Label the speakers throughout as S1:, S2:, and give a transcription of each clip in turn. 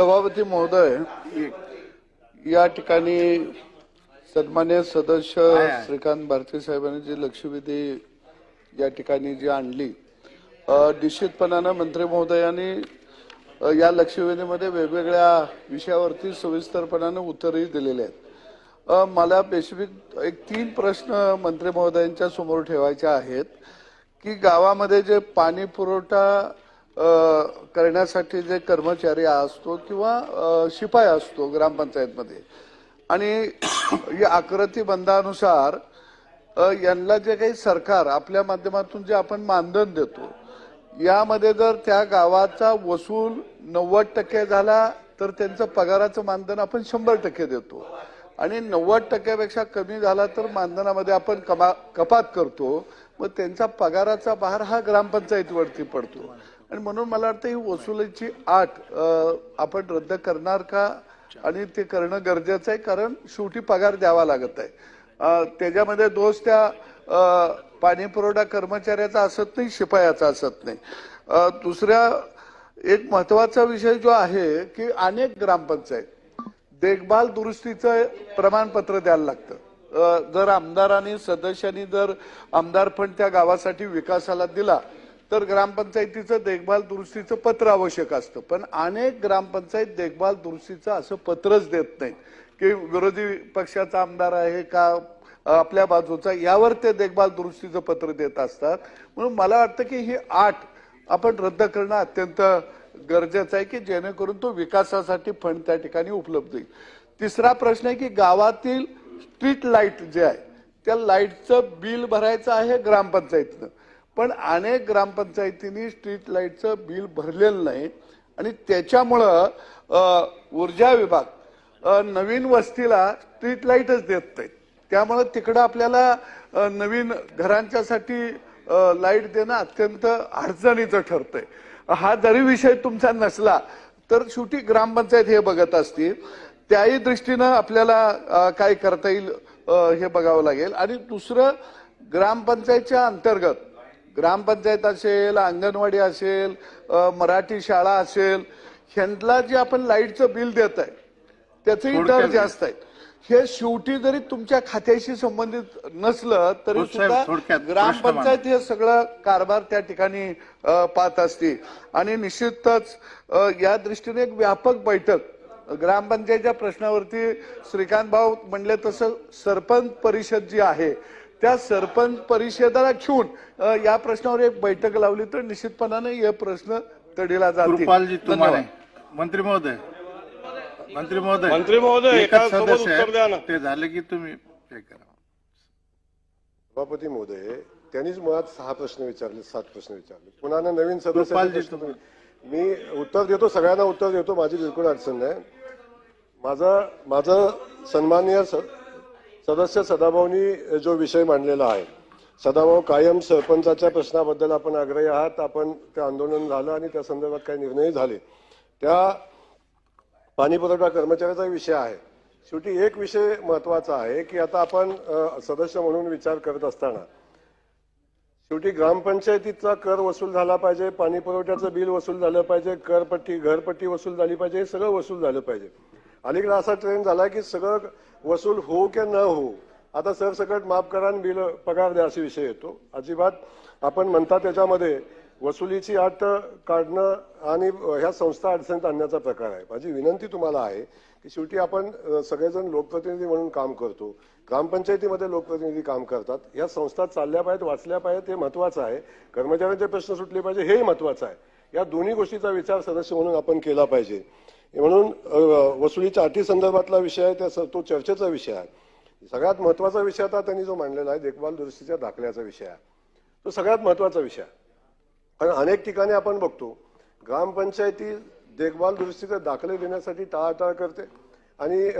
S1: सभापती महोदय या ठिकाणी सन्मान्य सदस्य श्रीकांत भारती साहेबांनी जी लक्षवेधी या ठिकाणी जी आणली निश्चितपणानं मंत्री महोदयांनी या लक्षवेधीमध्ये वेगवेगळ्या विषयावरती सविस्तरपणानं उत्तरही दिलेले आहेत. मला बेसिक एक तीन प्रश्न मंत्री महोदयांच्या समोर ठेवायचे आहेत की गावामध्ये जे पाणी पुरवठा करण्यासाठी जे कर्मचारी असतो किंवा शिपाई असतो ग्रामपंचायतमध्ये. आणि या आकृती बंधानुसार यांना जे काही सरकार आपल्या माध्यमातून जे आपण मानधन देतो यामध्ये जर त्या गावाचा वसूल नव्वद टक्के झाला तर त्यांचं पगाराचं मानधन आपण शंभर टक्के देतो. आणि नव्वद टक्क्यापेक्षा कमी झाला तर मानधनामध्ये आपण कमा कपात करतो. मग त्यांचा पगाराचा भार हा ग्रामपंचायतीवरती पडतो. आणि म्हणून मला वाटतं ही वसुलीची आठ आपण रद्द करणार का? आणि ते करणं गरजेचं आहे कारण शेवटी पगार द्यावा लागत आहे. त्याच्यामध्ये दोष त्या पाणीपुरवठा पाणी पुरवठा कर्मचाऱ्याचा असत नाही शिपायाचा असत नाही. दुसऱ्या एक महत्त्वाचा विषय जो आहे की अनेक ग्रामपंचायत देखभाल दुरुस्तीचं प्रमाणपत्र द्यायला लागतं. जर आमदारांनी सदस्यांनी जर आमदार फंड त्या गावासाठी विकासाला दिला तर ग्रामपंचायतीचं देखभाल दुरुस्तीचं पत्र आवश्यक असतं. पण अनेक ग्रामपंचायत देखभाल दुरुस्तीचं असं पत्रच देत नाहीत. की विरोधी पक्षाचा आमदार आहे का आपल्या बाजूचा यावर ते देखभाल दुरुस्तीचं पत्र देत असतात. म्हणून मला वाटतं की ही आठ आपण रद्द करणं अत्यंत गरजेचं आहे की जेणेकरून तो विकासासाठी फंड त्या ठिकाणी उपलब्ध होईल. तिसरा प्रश्न आहे की गावातील स्ट्रीट लाइट जे आहे त्या लाईटचं बिल भरायचं आहे ग्रामपंचायतीनं. पण अनेक ग्रामपंचायतींनी स्ट्रीट लाईटचं बिल भरलेलं नाही. आणि त्याच्यामुळं ऊर्जा विभाग नवीन वस्तीला स्ट्रीट लाईटच देत नाहीत त्यामुळं तिकडं आपल्याला नवीन घरांच्यासाठी लाइट देणं अत्यंत अडचणीचं ठरतंय. हा जरी विषय तुमचा नसला तर शेवटी ग्रामपंचायत हे बघत असतील. त्याही दृष्टीनं आपल्याला काय करता येईल हे बघावं लागेल. आणि दुसरं ग्रामपंचायतच्या अंतर्गत ग्रामपंचायत असेल अंगणवाडी असेल मराठी शाळा असेल ह्यांना जे आपण लाईटचं बिल देत आहे त्याचेही दर जास्त आहेत हे शेवटी जरी तुमच्या खात्याशी संबंधित नसलं तरी सुद्धा ग्रामपंचायत हे सगळं कारभार त्या ठिकाणी पाहत असते आणि निश्चितच या दृष्टीने एक व्यापक बैठक ग्रामपंचायतच्या प्रश्नावरती श्रीकांत भाऊ म्हणले तसं सरपंच परिषद जी आहे त्या सरपंच परिषदेला घेऊन या प्रश्नावर एक बैठक लावली तर निश्चितपणाने हे प्रश्न तडीला जातील.
S2: कृपालजी तुम्हाला.
S1: धन्यवाद.
S2: मंत्री महोदय. मंत्री महोदय
S3: मंत्री महोदय,
S2: सदस्य. ते झाले की तुम्ही हे करा.
S4: सभापती महोदय त्यांनीच मुळात सहा प्रश्न विचारले सात प्रश्न विचारले. पुन्हा नवीन सदस्य मी उत्तर देतो सगळ्यांना उत्तर देतो माझी बिलकुल अडचण नाही. माझा माझं सन्माननीय सदस्य सदाभाऊनी जो विषय मांडलेला आहे. सदाभाऊ कायम सरपंचाच्या प्रश्नाबद्दल आपण आग्रही आहात. आपण ते आंदोलन झालं आणि त्या संदर्भात काही निर्णय झाले. त्या पाणीपुरवठा कर्मचाऱ्याचा विषय आहे. शेवटी एक विषय महत्त्वाचा आहे की आता आपण सदस्य म्हणून विचार करत असताना शेवटी ग्रामपंचायतीचा कर वसूल झाला पाहिजे पाणी पुरवठ्याचं बिल वसूल झालं पाहिजे करपट्टी घरपट्टी वसूल झाली पाहिजे हे सगळं वसूल झालं पाहिजे. अलीकडे असा ट्रेंड झाला की सगळं वसूल होऊ की न होऊ आता सरसकट माफ करा आणि बिल पगार द्या असा विषय येतो. अजिबात आपण म्हणता त्याच्यामध्ये वसुलीची अट काढणं आणि ह्या संस्था अडचणीत आणण्याचा प्रकार आहे. माझी विनंती तुम्हाला आहे की शेवटी आपण सगळेजण लोकप्रतिनिधी म्हणून काम करतो. ग्रामपंचायतीमध्ये लोकप्रतिनिधी काम करतात. या संस्था चालल्या पाहिजेत वाचल्या पाहिजेत हे महत्वाचं आहे. कर्मचाऱ्यांचे प्रश्न सुटले पाहिजे हेही महत्वाचं आहे. या दोन्ही गोष्टीचा विचार सदस्य म्हणून आपण केला पाहिजे. म्हणून वसुलीच्या अटी संदर्भातला विषय आहे त्या स- तो चर्चेचा विषय आहे. सगळ्यात महत्त्वाचा विषय आता त्यांनी जो मांडलेला आहे देखभाल दुरुस्तीच्या दाखल्याचा विषय आहे. तो सगळ्यात महत्त्वाचा विषय आहे. कारण अनेक ठिकाणी आपण बघतो ग्रामपंचायती देखभाल दुरुस्तीचे दाखले देण्यासाठी टाळाटाळ करते आणि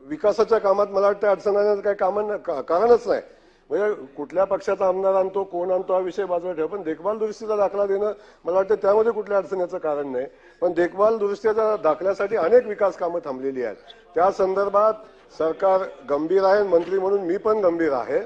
S4: विकासाच्या कामात मला वाटतं अडचण आणण्याचं काही कामं का- कारणच नाही. म्हणजे कुठल्या पक्षाचा आमदार आणतो कोण आणतो हा विषय बाजूला ठेवा. पण देखभाल दुरुस्तीचा दाखला देणं मला वाटतं त्यामध्ये कुठल्या अडचणीचं कारण नाही. पण देखभाल दुरुस्तीच्या दाखल्यासाठी अनेक विकास कामं थांबलेली आहेत. त्या संदर्भात सरकार गंभीर आहे मंत्री म्हणून मी पण गंभीर आहे.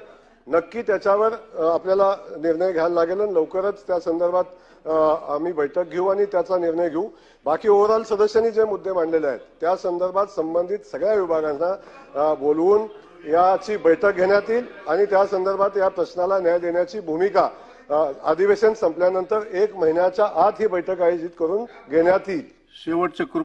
S4: नक्की त्याच्यावर आपल्याला निर्णय घ्यायला लागेल आणि लवकरच त्या संदर्भात आम्ही बैठक घेऊ आणि त्याचा निर्णय घेऊ. बाकी ओव्हरऑल सदस्यांनी जे मुद्दे मांडलेले आहेत त्या संदर्भात संबंधित सगळ्या विभागांना बोलवून याची बैठक घेण्यात येईल आणि त्या संदर्भात या प्रश्नाला न्याय देण्याची भूमिका अधिवेशन संपल्यानंतर एक महिन्याच्या आत ही बैठक आयोजित करून घेण्यात येईल.
S2: शेवटचे कृप